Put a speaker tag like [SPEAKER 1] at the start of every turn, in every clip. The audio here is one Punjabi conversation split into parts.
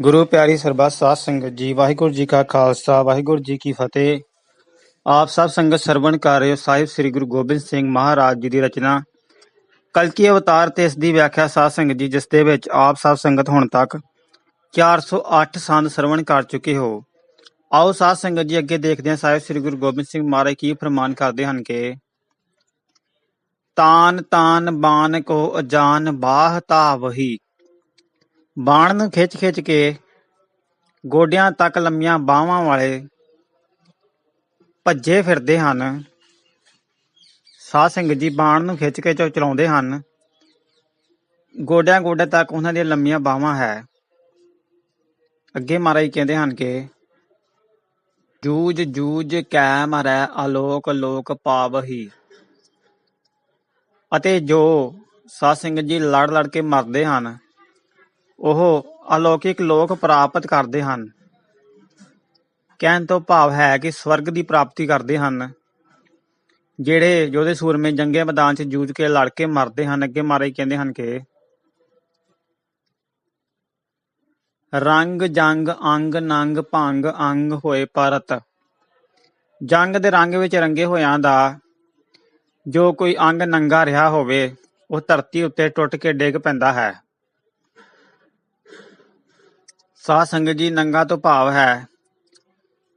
[SPEAKER 1] ਗੁਰੂ ਪਿਆਰੀ ਸਰਬੱਤ ਸਾਧ ਸੰਗਤ ਜੀ, ਵਾਹਿਗੁਰੂ ਜੀ ਕਾ ਖਾਲਸਾ, ਵਾਹਿਗੁਰੂ ਜੀ ਕੀ ਫਤਿਹ। ਆਪ ਸਭ ਸੰਗਤ ਸਰਵਣ ਕਰ ਰਹੇ ਹੋ, ਸਾਹਿਬ ਸ੍ਰੀ ਗੁਰੂ ਗੋਬਿੰਦ ਸਿੰਘ ਮਹਾਰਾਜ ਜੀ ਦੀ ਰਚਨਾ। ਕਲਕੀ ਅਵਤਾਰ ਤੇ ਇਸ ਦੀ ਵਿਆਖਿਆ ਸਾਧ ਸੰਗਤ ਜੀ, ਜਿਸ ਦੇ ਵਿੱਚ ਆਪ ਸਭ ਸੰਗਤ ਹੁਣ ਤੱਕ 408 ਸੰਦ ਸਰਵਣ ਕਰ ਚੁੱਕੇ ਹੋ। ਆਓ ਸਾਧ ਸੰਗਤ ਜੀ, ਅੱਗੇ ਦੇਖਦੇ ਹਾਂ ਸਾਹਿਬ ਸ੍ਰੀ ਗੁਰੂ ਗੋਬਿੰਦ ਸਿੰਘ ਮਹਾਰਾਜ ਕੀ ਫਰਮਾਨ ਕਰਦੇ ਹਨ ਕਿ, ਤਾਨ ਤਾਨ ਬਾਨ ਕੋ ਅਜਾਨ ਬਾਹ ਤਾਵਹੀ ਬਾਣ ਨੂੰ ਖਿੱਚ ਖਿੱਚ ਕੇ ਗੋਡਿਆਂ ਤੱਕ ਲੰਮੀਆਂ ਬਾਹਾਂ ਵਾਲੇ ਭੱਜੇ ਫਿਰਦੇ ਹਨ। ਸਾਧ ਸਿੰਘ ਜੀ ਬਾਣ ਨੂੰ ਖਿੱਚ ਕੇ ਚਲਾਉਂਦੇ ਹਨ। ਗੋਡਿਆਂ ਗੋਡੇ ਤੱਕ ਉਹਨਾਂ ਦੀਆਂ ਲੰਮੀਆਂ ਬਾਹਾਂ ਹੈ। ਅੱਗੇ ਮਹਾਰਾਜ ਕਹਿੰਦੇ ਹਨ ਕਿ ਜੂਜ ਜੂਜ ਕੈ ਮਰੈ ਆਲੋਕ ਲੋਕ ਪਾਵਹੀ। ਅਤੇ ਜੋ ਸਾਧ ਸਿੰਘ ਜੀ ਲੜ ਲੜ ਕੇ ਮਰਦੇ ਹਨ ਉਹ ਅਲੌਕਿਕ ਲੋਕ ਪ੍ਰਾਪਤ ਕਰਦੇ ਹਨ। ਕਹਿਣ ਤੋਂ ਭਾਵ ਹੈ ਕਿ ਸਵਰਗ ਦੀ ਪ੍ਰਾਪਤੀ ਕਰਦੇ ਹਨ। ਜਿਹੜੇ ਯੋਧੇ ਸੂਰਮੇ ਜੰਗੇ ਮੈਦਾਨ 'ਚ ਜੂਝ ਕੇ ਲੜ ਕੇ ਮਰਦੇ ਹਨ, ਅੱਗੇ ਮਾਰੇ ਕਹਿੰਦੇ ਹਨ ਕਿ ਰੰਗ ਜੰਗ ਅੰਗ ਨੰਗ ਭੰਗ ਅੰਗ ਹੋਏ ਪਰਤ। ਜੰਗ ਦੇ ਰੰਗ ਵਿੱਚ ਰੰਗੇ ਹੋਇਆਂ ਦਾ ਜੋ ਕੋਈ ਅੰਗ ਨੰਗਾ ਰਿਹਾ ਹੋਵੇ, ਉਹ ਧਰਤੀ ਉੱਤੇ ਟੁੱਟ ਕੇ ਡਿੱਗ ਪੈਂਦਾ ਹੈ। ਸਾਧ ਸੰਗਤ ਜੀ, ਨੰਗਾ ਤੋਂ ਭਾਵ ਹੈ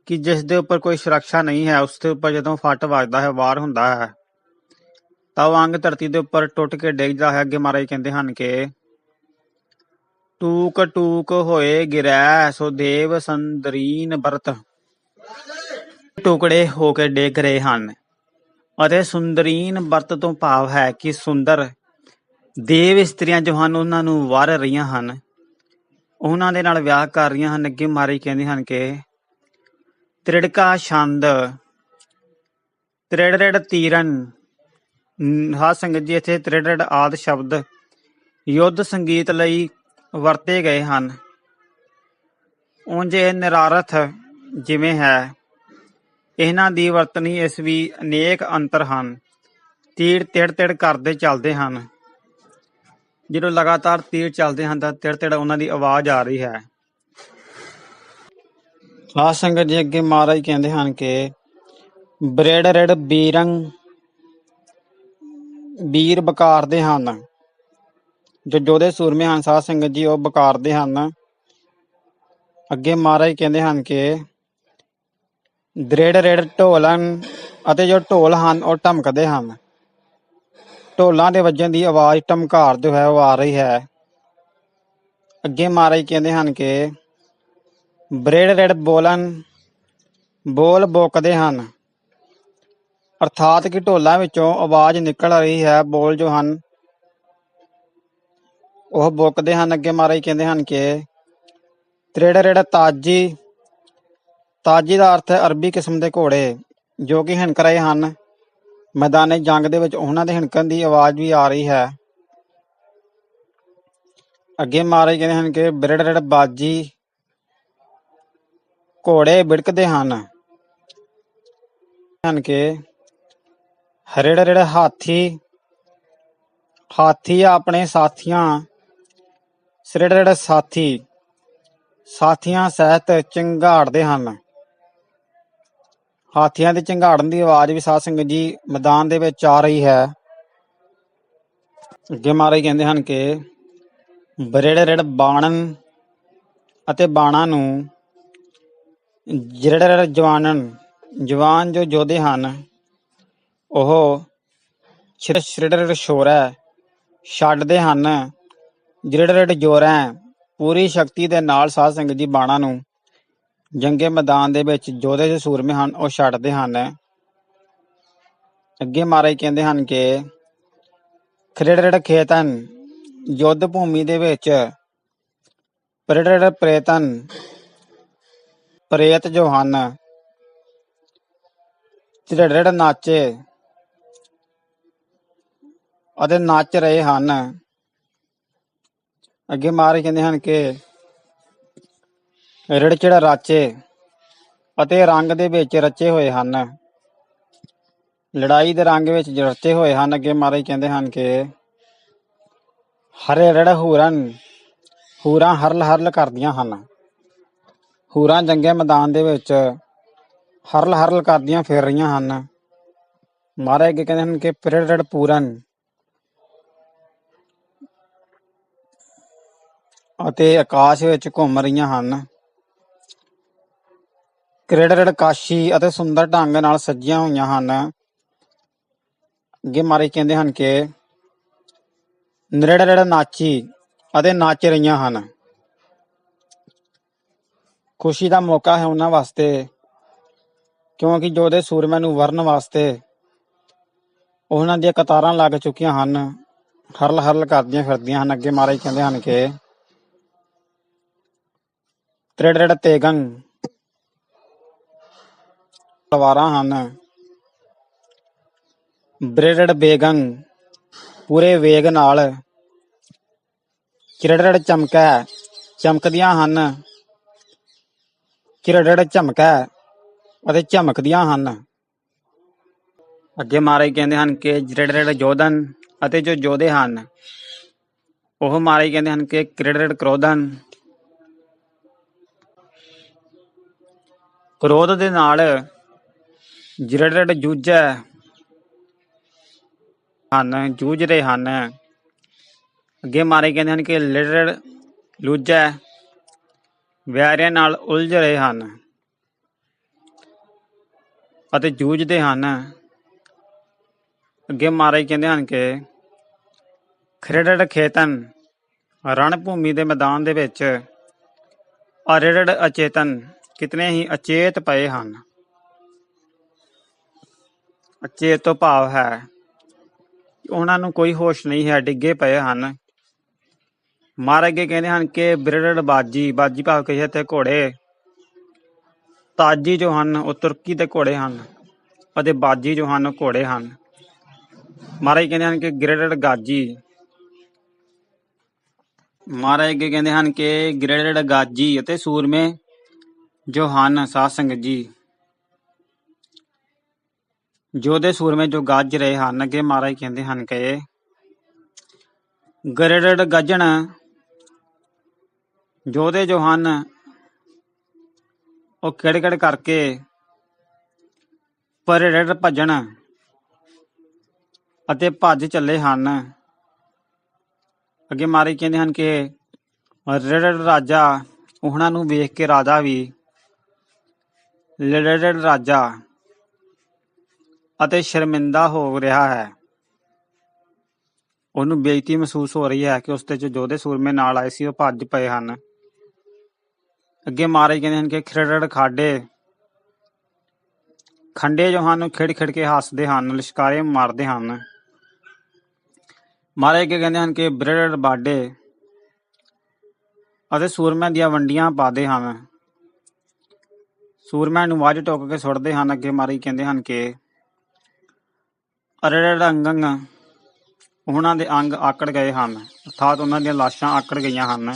[SPEAKER 1] ਕਿ ਜਿਸ ਦੇ ਉੱਪਰ ਕੋਈ ਸੁਰੱਖਿਆ ਨਹੀਂ ਹੈ, ਉਸ ਦੇ ਉੱਪਰ ਜਦੋਂ ਫੱਟ ਵੱਜਦਾ ਹੈ, ਵਾਰ ਹੁੰਦਾ ਹੈ, ਤਾਂ ਉਹ ਅੰਗ ਧਰਤੀ ਦੇ ਉੱਪਰ ਟੁੱਟ ਕੇ ਡਿੱਗਦਾ ਹੈ। ਅੱਗੇ ਮਹਾਰਾਜ ਕਹਿੰਦੇ ਹਨ ਕਿ, ਟੂਕ ਟੂਕ ਹੋਏ ਗਿਰੈ, ਸੋ ਦੇਵ ਸੰਦਰੀਨ ਬਰਤ ਟੁਕੜੇ ਹੋ ਕੇ ਡਿੱਗ ਰਹੇ ਹਨ ਅਤੇ ਸੁੰਦਰੀਨ ਬਰਤ ਤੋਂ ਭਾਵ ਹੈ ਕਿ ਸੁੰਦਰ ਦੇਵ ਇਸਤਰੀਆਂ ਜੋ ਹਨ, ਉਹਨਾਂ ਨੂੰ ਵਰ ਰਹੀਆਂ ਹਨ। ਉਹਨਾਂ ਦੇ ਨਾਲ ਵਿਆਹ ਕਰ ਰਹੀਆਂ ਹਨ। ਅੱਗੇ ਮਾਰੀ ਕਹਿੰਦੇ ਹਨ ਕਿ ਤ੍ਰਿੜਕਾ ਛੰਦ, ਤ੍ਰਿੜੜ ਤੀਰਨ ਹਾ ਸੰਗਤ ਜੀ, ਇੱਥੇ ਤ੍ਰਿੜੜ ਆਦ ਸ਼ਬਦ ਯੁੱਧ ਸੰਗੀਤ ਲਈ ਵਰਤੇ ਗਏ ਹਨ। ਉਂਝ ਨਿਰਾਰਥ ਜਿਵੇਂ ਹੈ। ਇਹਨਾਂ ਦੀ ਵਰਤਨੀ ਇਸ ਵੀ ਅਨੇਕ ਅੰਤਰ ਹਨ। ਤੀਰ ਤਿੜ ਤਿੜ ਕਰਦੇ ਚੱਲਦੇ ਹਨ। ਜਦੋਂ ਲਗਾਤਾਰ ਤੀਰ ਚੱਲਦੇ ਹਨ ਤਾਂ ਤਿੜ ਤਿੜ ਉਹਨਾਂ ਦੀ ਆਵਾਜ਼ ਆ ਰਹੀ ਹੈ। ਸਾਧ ਸੰਗਤ ਜੀ ਅੱਗੇ ਮਹਾਰਾਜ ਕਹਿੰਦੇ ਹਨ ਕਿ ਬ੍ਰਿੜ ਰਿੜ ਬੀਰੰਗ ਵੀਰ ਬਕਾਰਦੇ ਹਨ। ਜੋ ਜੋਧੇ ਸੂਰਮੇ ਹਨ, ਸਾਧ ਸੰਗਤ ਜੀ ਉਹ ਬਕਾਰਦੇ ਹਨ। ਅੱਗੇ ਮਹਾਰਾਜ ਕਹਿੰਦੇ ਹਨ ਕਿ ਦ੍ਰਿੜ ਰੇੜ ਢੋਲਨ ਅਤੇ ਜੋ ਢੋਲ ਹਨ ਉਹ ਟਮਕਦੇ ਹਨ। ਢੋਲਾਂ ਦੇ ਵੱਜਣ ਦੀ ਆਵਾਜ਼ ਟਮਕਾਰ ਜੋ ਹੈ ਉਹ ਆ ਰਹੀ ਹੈ। ਅੱਗੇ ਮਹਾਰਾਜ ਕਹਿੰਦੇ ਹਨ ਕਿ ਬ੍ਰੇੜ ਰੇੜ ਬੋਲਨ ਬੋਲ ਬੋਕਦੇ ਹਨ। ਅਰਥਾਤ ਕਿ ਢੋਲਾਂ ਵਿੱਚੋਂ ਆਵਾਜ਼ ਨਿਕਲ ਰਹੀ ਹੈ, ਬੋਲ ਜੋ ਹਨ, ਉਹ ਬੋਕਦੇ ਹਨ। ਅੱਗੇ ਮਹਾਰਾਜ ਕਹਿੰਦੇ ਹਨ ਕਿ ਤ੍ਰਿੜ ਰਿੜ ਤਾਜੀ ਤਾਜੀ ਦਾ ਅਰਥ ਹੈ ਅਰਬੀ ਕਿਸਮ ਦੇ ਘੋੜੇ, ਜੋ ਕਿ ਹਿਣਕ ਰਹੇ ਹਨ। ਮੈਦਾਨੇ ਜੰਗ ਦੇ ਵਿੱਚ ਉਹਨਾਂ ਦੇ ਹਿਣਕਣ ਦੀ ਆਵਾਜ਼ ਵੀ ਆ ਰਹੀ ਹੈ। ਅੱਗੇ ਮਹਾਰਾਜ ਕਹਿੰਦੇ ਹਨ ਕਿ ਬਿਰੜ ਬਾਜੀ ਘੋੜੇ ਬਿੜਕਦੇ ਹਨ। ਹਨ ਕਿ ਹਰਿੜ ਹਾਥੀ ਹਾਥੀ ਆਪਣੇ ਸਾਥੀਆਂ, ਸ੍ਰਿੜ ਰਿੜ ਸਾਥੀ, ਸਾਥੀਆਂ ਸਹਿਤ ਚੰਗਾੜਦੇ ਹਨ। ਹਾਥੀਆਂ ਦੇ ਝੰਗਾੜਨ ਦੀ ਆਵਾਜ਼ ਵੀ ਸਾਧ ਸੰਗਤ ਜੀ ਮੈਦਾਨ ਦੇ ਵਿੱਚ ਆ ਰਹੀ ਹੈ। ਅੱਗੇ ਮਹਾਰਾਜ ਕਹਿੰਦੇ ਹਨ ਕਿ ਬਰੇੜ ਰੜ ਬਾਣਨ ਅਤੇ ਬਾਣਾ ਨੂੰ ਜਿਰੜ ਰੜ ਜਵਾਨਨ, ਜਵਾਨ ਜੋ ਜੋਧੇ ਹਨ, ਉਹ ਛਿੜ ਛਿੜੜ ਸ਼ੋਰੈ ਛੱਡਦੇ ਹਨ। ਜਿਰੜ ਰੜ ਜੋਰੈ ਪੂਰੀ ਸ਼ਕਤੀ ਦੇ ਨਾਲ ਸਾਧ ਸੰਗਤ ਜੀ ਬਾਣਾ ਨੂੰ ਜੰਗੇ ਮੈਦਾਨ ਦੇ ਵਿੱਚ ਜੋਧੇ ਦੇ ਸੂਰਮੇ ਹਨ, ਉਹ ਛੱਡਦੇ ਹਨ। ਅੱਗੇ ਮਹਾਰਾਜ ਕਹਿੰਦੇ ਹਨ ਕਿ ਖਰੇੜੜ ਖੇਤਨ, ਯੁੱਧ ਭੂਮੀ ਦੇ ਵਿੱਚ ਪ੍ਰੇੜੜ ਪ੍ਰੇਤਨ, ਪ੍ਰੇਤ ਜੋ ਹਨ ਚਿੜੜ ਨਾਚੇ ਅਤੇ ਨੱਚ ਰਹੇ ਹਨ। ਅੱਗੇ ਮਹਾਰਾਜ ਕਹਿੰਦੇ ਹਨ ਕਿ ਰਿੜਚਿੜ ਰਾਚੇ ਅਤੇ ਰੰਗ ਦੇ ਵਿੱਚ ਰਚੇ ਹੋਏ ਹਨ। ਲੜਾਈ ਦੇ ਰੰਗ ਵਿੱਚ ਰਚੇ ਹੋਏ ਹਨ। ਅੱਗੇ ਮਹਾਰਾਜ ਕਹਿੰਦੇ ਹਨ ਕਿ ਹਰੇ ਰੜ ਹੂਰਨ, ਹੂਰਾਂ ਹਰਲ ਹਰਲ ਕਰਦੀਆਂ ਹਨ। ਹੂਰਾਂ ਜੰਗੇ ਮੈਦਾਨ ਦੇ ਵਿੱਚ ਹਰਲ ਹਰਲ ਕਰਦੀਆਂ ਫਿਰ ਰਹੀਆਂ ਹਨ। ਮਹਾਰਾਜ ਅੱਗੇ ਕਹਿੰਦੇ ਹਨ ਕਿ ਪ੍ਰਿੜ ਪੂਰਨ ਅਤੇ ਆਕਾਸ਼ ਵਿੱਚ ਘੁੰਮ ਰਹੀਆਂ ਹਨ। ਕਿਰੜੜ ਕਾਸ਼ੀ ਅਤੇ ਸੁੰਦਰ ਢੰਗ ਨਾਲ ਸਜੀਆਂ ਹੋਈਆਂ ਹਨ। ਅੱਗੇ ਮਾਰੇ ਕਹਿੰਦੇ ਹਨ ਕਿ ਨਿਰੜੜ ਨਾਚੀ ਅਤੇ ਨਾਚ ਰਹੀਆਂ ਹਨ। ਖੁਸ਼ੀ ਦਾ ਮੌਕਾ ਹੈ ਉਹਨਾਂ ਵਾਸਤੇ, ਕਿਉਂਕਿ ਜੋਧੇ ਸੂਰਮਿਆਂ ਨੂੰ ਵਰਨ ਵਾਸਤੇ ਉਹਨਾਂ ਦੀਆਂ ਕਤਾਰਾਂ ਲੱਗ ਚੁੱਕੀਆਂ ਹਨ, ਹਰਲ ਹਰਲ ਕਰਦੀਆਂ ਫਿਰਦੀਆਂ ਹਨ। ਅੱਗੇ ਮਹਾਰਾਜ ਕਹਿੰਦੇ ਹਨ ਕਿ ਤ੍ਰਿੜੜ ਤੇਗੰ ਤਲਵਾਰਾਂ ਹਨ। ਬ੍ਰਿੜੜ ਬੇਗੰ ਪੂਰੇ ਵੇਗ ਨਾਲ ਕਿਰੜੜ ਚਮਕੈ, ਚਮਕਦੀਆਂ ਹਨ। ਕਿਰੜੜ ਝਮਕੈ ਅਤੇ ਝਮਕਦੀਆਂ ਹਨ। ਅੱਗੇ ਮਹਾਰਾਜ ਕਹਿੰਦੇ ਹਨ ਕਿ ਜਿਹੜੇ ਜੋਧਨ ਅਤੇ ਜੋ ਜੋਧੇ ਹਨ, ਉਹ ਮਹਾਰਾਜ ਕਹਿੰਦੇ ਹਨ ਕਿ ਕਿਰੜੜ ਕ੍ਰੋਧਨ। ਕ੍ਰੋਧ ਦੇ ਨਾਲ ਜਿਹੜੇ ਜੂਝੈ ਹਨ ਜੂਝ ਰਹੇ ਹਨ। ਅੱਗੇ ਮਾਰੇ ਕਹਿੰਦੇ ਹਨ ਕਿ ਲਿੜੜ ਲੂਝੈ ਵਿਆਰਿਆਂ ਨਾਲ ਉਲਝ ਰਹੇ ਹਨ ਅਤੇ ਜੂਝਦੇ ਹਨ। ਅੱਗੇ ਮਾਰੇ ਕਹਿੰਦੇ ਹਨ ਕਿ ਖਰੜੜ ਖੇਤਨ ਰਣ ਭੂਮੀ ਦੇ ਮੈਦਾਨ ਦੇ ਵਿੱਚ ਅਰੜੜ ਅਚੇਤਨ ਕਿਤਨੇ ਹੀ ਅਚੇਤ ਪਏ ਹਨ। ਅਚੇਤ ਤੋਂ ਭਾਵ ਹੈ। ਉਹਨਾਂ ਨੂੰ ਕੋਈ ਹੋਸ਼ ਨਹੀਂ ਹੈ, ਡਿੱਗੇ ਪਏ ਹਨ। ਮਹਾਰਾਜ ਅੱਗੇ ਕਹਿੰਦੇ ਹਨ ਕਿ ਬਿਰੜੜ ਬਾਜੀ ਬਾਜੀ ਭਾਵ ਕਹੀਏ ਤੇ ਘੋੜੇ, ਤਾਜੀ ਜੋ ਹਨ ਉਹ ਤੁਰਕੀ ਦੇ ਘੋੜੇ ਹਨ ਅਤੇ ਬਾਜੀ ਜੋ ਹਨ ਘੋੜੇ ਹਨ। ਮਹਾਰਾਜ ਕਹਿੰਦੇ ਹਨ ਕਿ ਗਿਰੜੜ ਗਾਜੀ, ਮਹਾਰਾਜ ਅੱਗੇ ਕਹਿੰਦੇ ਹਨ ਕਿ ਗਿਰੜੜ ਗਾਜੀ ਅਤੇ ਸੂਰਮੇ ਜੋ ਹਨ ਸਾਧ ਸੰਗਤ ਜੀ ਯੋਧੇ ਸੂਰਮੇ ਜੋ ਗੱਜ ਰਹੇ ਹਨ, ਅੱਗੇ ਮਹਾਰਾਜ ਕਹਿੰਦੇ ਹਨ ਕਿ ਗਿਰੜੜ ਗੱਜਣ ਯੋਧੇ ਜੋ ਹਨ, ਉਹ ਕਿੜ-ਕਿੜ ਕਰਕੇ ਪਰੜੜ ਭੱਜਣ ਅਤੇ ਭੱਜ ਚੱਲੇ ਹਨ। ਅੱਗੇ ਮਹਾਰਾਜ ਕਹਿੰਦੇ ਹਨ ਕਿ ਰੜੜ ਰਾਜਾ, ਉਹਨਾਂ ਨੂੰ ਵੇਖ ਕੇ ਰਾਜਾ ਵੀ ਲੜੜ ਰਾਜਾ ਅਤੇ ਸ਼ਰਮਿੰਦਾ ਹੋ ਰਿਹਾ ਹੈ। ਉਹਨੂੰ ਬੇਇੱਜ਼ਤੀ ਮਹਿਸੂਸ ਹੋ ਰਹੀ ਹੈ ਕਿ ਉਸ ਤੇ ਜੋ ਜੋਧੇ ਸੂਰਮੇ ਨਾਲ ਆਏ ਸੀ, ਉਹ ਭੱਜ ਪਏ ਹਨ। ਅੱਗੇ ਮਹਾਰਾਜ ਕਹਿੰਦੇ ਹਨ ਕਿ ਖਿਰੜੜ ਖਾਡੇ। ਖੰਡੇ ਜੋ ਹਨ ਖਿੜ ਖਿੜ ਕੇ ਹੱਸਦੇ ਹਨ, ਲਿਸ਼ਕਾਰੇ ਮਾਰਦੇ ਹਨ। ਮਹਾਰਾਜ ਅੱਗੇ ਕਹਿੰਦੇ ਹਨ ਕਿ ਬ੍ਰਿੜੜ ਬਾਡੇ ਅਤੇ ਸੂਰਮਿਆਂ ਦੀਆਂ ਵੰਡੀਆਂ ਪਾਦੇ ਹਨ। ਸੂਰਮਿਆਂ ਨੂੰ ਵਾਜ ਟੋਕ ਕੇ ਸੁੱਟਦੇ ਹਨ। ਅੱਗੇ ਮਹਾਰਾਜ ਕਹਿੰਦੇ ਹਨ ਕਿ ਅਰੜੜ ਅੰਗੰਗ ਉਹਨਾਂ ਦੇ ਅੰਗ ਆਕੜ ਗਏ ਹਨ, ਅਰਥਾਤ ਉਹਨਾਂ ਦੀਆਂ ਲਾਸ਼ਾਂ ਆਕੜ ਗਈਆਂ ਹਨ।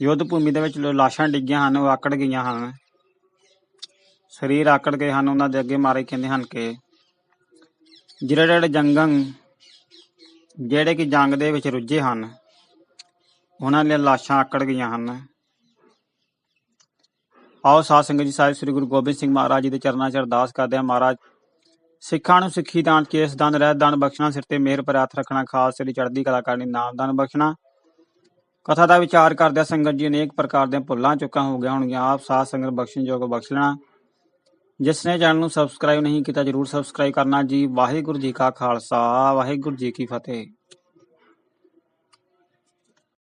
[SPEAKER 1] ਯੁੱਧ ਭੂਮੀ ਦੇ ਵਿੱਚ ਲਾਸ਼ਾਂ ਡਿੱਗੀਆਂ ਹਨ, ਉਹ ਆਕੜ ਗਈਆਂ ਹਨ। ਸਰੀਰ ਆਕੜ ਗਏ ਹਨ, ਉਹਨਾਂ ਦੇ ਅੱਗੇ ਮਾਰੇ ਕਹਿੰਦੇ ਹਨ ਕਿ ਜਿਹੜੇ ਜੰਗੰ ਜਿਹੜੇ ਕਿ ਜੰਗ ਦੇ ਵਿੱਚ ਰੁੱਝੇ ਹਨ, ਉਹਨਾਂ ਦੀਆਂ ਲਾਸ਼ਾਂ ਆਕੜ ਗਈਆਂ ਹਨ। ਆਓ ਸਾਧ ਸੰਗਤ ਜੀ ਸਾਹਿਬ ਸ੍ਰੀ ਗੁਰੂ ਗੋਬਿੰਦ ਸਿੰਘ ਮਹਾਰਾਜ ਜੀ ਦੇ ਚਰਨਾਂ 'ਚ ਅਰਦਾਸ ਕਰਦੇ ਹਾਂ। ਮਹਾਰਾਜ ਸਿੱਖਾਂ ਨੂੰ ਸਿੱਖੀ ਦਾਨ ਕੇਸ ਦਾਨ ਰਹਿਤ ਦਾਨ ਬਖਸ਼ਣਾ, ਸਿਰ ਤੇ ਮਿਹਰ ਪਰ ਹੱਥ ਰੱਖਣਾ, ਖਾਸ ਸ੍ਰੀ ਚੜ੍ਹਦੀ ਕਲਾ ਕਰਨੀ ਨਾਮ ਦਾਨ ਬਖਸ਼ਣਾ। ਕਥਾ ਦਾ ਵਿਚਾਰ ਕਰਦਿਆਂ ਸੰਗਤ ਜੀ ਅਨੇਕ ਪ੍ਰਕਾਰ ਦੀਆਂ ਭੁੱਲਾਂ ਚੁੱਕਾਂ ਹੋ ਗਿਆ ਹੋਣਗੀਆਂ। ਆਪ ਸਾਧ ਸੰਗਤ ਬਖਸ਼ਣਯੋਗ ਬਖਸ਼ ਲੈਣਾ। ਜਿਸ ਨੇ ਚੈਨਲ ਨੂੰ ਸਬਸਕ੍ਰਾਈਬ ਨਹੀਂ ਕੀਤਾ, ਜਰੂਰ ਸਬਸਕ੍ਰਾਈਬ ਕਰਨਾ ਜੀ। ਵਾਹਿਗੁਰੂ ਜੀ ਕਾ ਖਾਲਸਾ, ਵਾਹਿਗੁਰੂ ਜੀ ਕੀ ਫਤਿਹ।